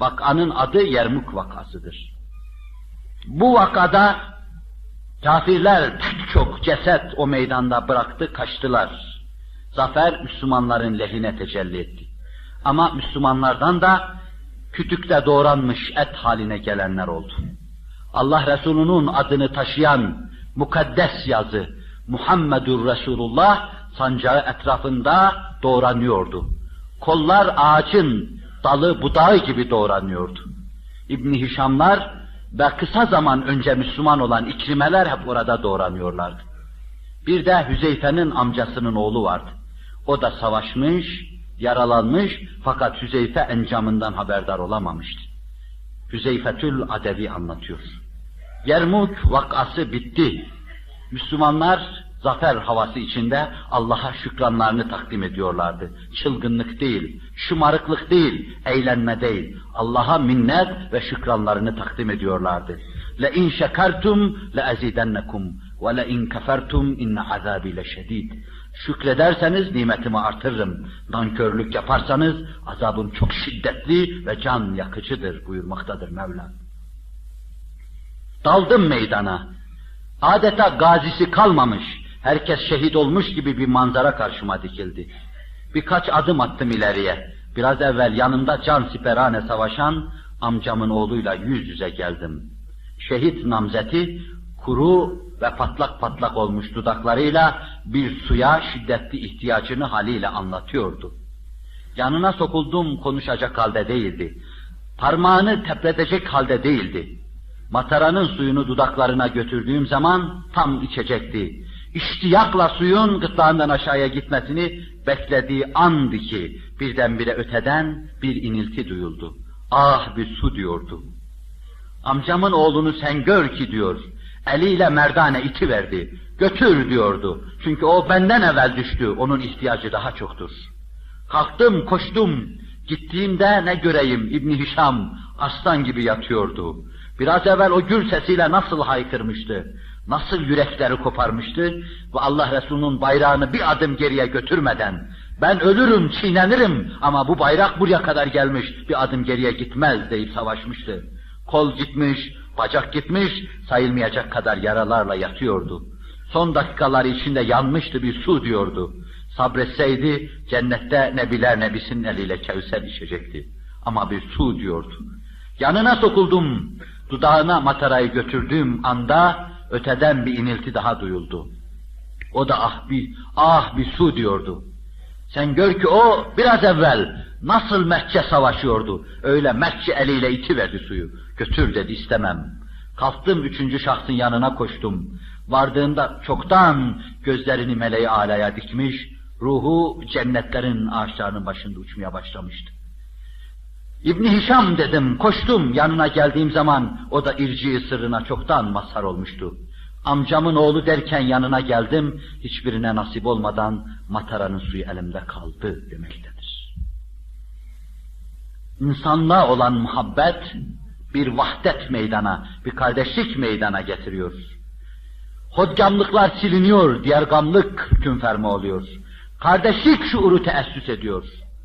Vakanın adı Yermuk vakasıdır. Bu vakada kafirler pek çok ceset o meydanda bıraktı, kaçtılar. Zafer Müslümanların lehine tecelli etti. Ama Müslümanlardan da kütükte doğranmış et haline gelenler oldu. Allah Resulü'nün adını taşıyan mukaddes yazı Muhammedur Resulullah sancağı etrafında doğranıyordu. Kollar ağacın dalı budağı gibi doğranıyordu. İbni Hişamlar ve kısa zaman önce Müslüman olan ikrimeler hep orada doğranıyorlardı. Bir de Hüzeyfe'nin amcasının oğlu vardı. O da savaşmış, yaralanmış fakat Hüzeyfe encamından haberdar olamamıştı. Hüzeyfetül Adevi anlatıyor. Yermuk vakası bitti. Müslümanlar zafer havası içinde Allah'a şükranlarını takdim ediyorlardı. Çılgınlık değil, şımarıklık değil, eğlenme değil. Allah'a minnet ve şükranlarını takdim ediyorlardı. Le in şekertum le ezidennekum ve le in kefertum inne azabi leşedid. Şükrederseniz nimetimi artırırım. Nankörlük yaparsanız azabım çok şiddetli ve can yakıcıdır buyurmaktadır Mevla. Daldım meydana. Adeta gazisi kalmamış, herkes şehit olmuş gibi bir manzara karşıma dikildi. Birkaç adım attım ileriye. Biraz evvel yanımda can siperane savaşan amcamın oğluyla yüz yüze geldim. Şehit namzeti kuru ve patlak patlak olmuş dudaklarıyla bir suya şiddetli ihtiyacını haliyle anlatıyordu. Yanına sokuldum konuşacak halde değildi. Parmağını tepredecek halde değildi. Mataranın suyunu dudaklarına götürdüğüm zaman tam içecekti. İştiyakla suyun gırtlağından aşağıya gitmesini beklediği andı ki birdenbire öteden bir inilti duyuldu. Ah bir su diyordu. Amcamın oğlunu sen gör ki diyor. Eliyle merdane iti verdi. Götür diyordu. Çünkü o benden evvel düştü. Onun ihtiyacı daha çoktur. Kalktım, koştum. Gittiğimde ne göreyim İbni Hişam aslan gibi yatıyordu. Biraz evvel o gül sesiyle nasıl haykırmıştı, nasıl yürekleri koparmıştı ve Allah Resulü'nün bayrağını bir adım geriye götürmeden ben ölürüm, çiğnenirim ama bu bayrak buraya kadar gelmiş, bir adım geriye gitmez deyip savaşmıştı. Kol gitmiş, bacak gitmiş, sayılmayacak kadar yaralarla yatıyordu. Son dakikaları içinde yanmıştı bir su diyordu. Sabretseydi cennette nebiler nebisinin eliyle kevser içecekti. Ama bir su diyordu. Yanına sokuldum, dudağına matarayı götürdüğüm anda öteden bir inilti daha duyuldu. O da ah bir, ah bir su diyordu. Sen gör ki o biraz evvel nasıl Mehçe savaşıyordu. Öyle Mehçe eliyle iti verdi suyu. Götür dedi istemem. Kalktım üçüncü şahsın yanına koştum. Vardığında çoktan gözlerini meleği alaya dikmiş, ruhu cennetlerin ağaçlarının başında uçmaya başlamıştı. İbni Hişam dedim, koştum yanına geldiğim zaman o da irci sırrına çoktan mazhar olmuştu. Amcamın oğlu derken yanına geldim, hiçbirine nasip olmadan mataranın suyu elimde kaldı demektedir. İnsanlığa olan muhabbet bir vahdet meydana, bir kardeşlik meydana getiriyor. Hodgamlıklar siliniyor, diğer gamlık hüküm ferma oluyor. Kardeşlik şuuru teessüs ediyor.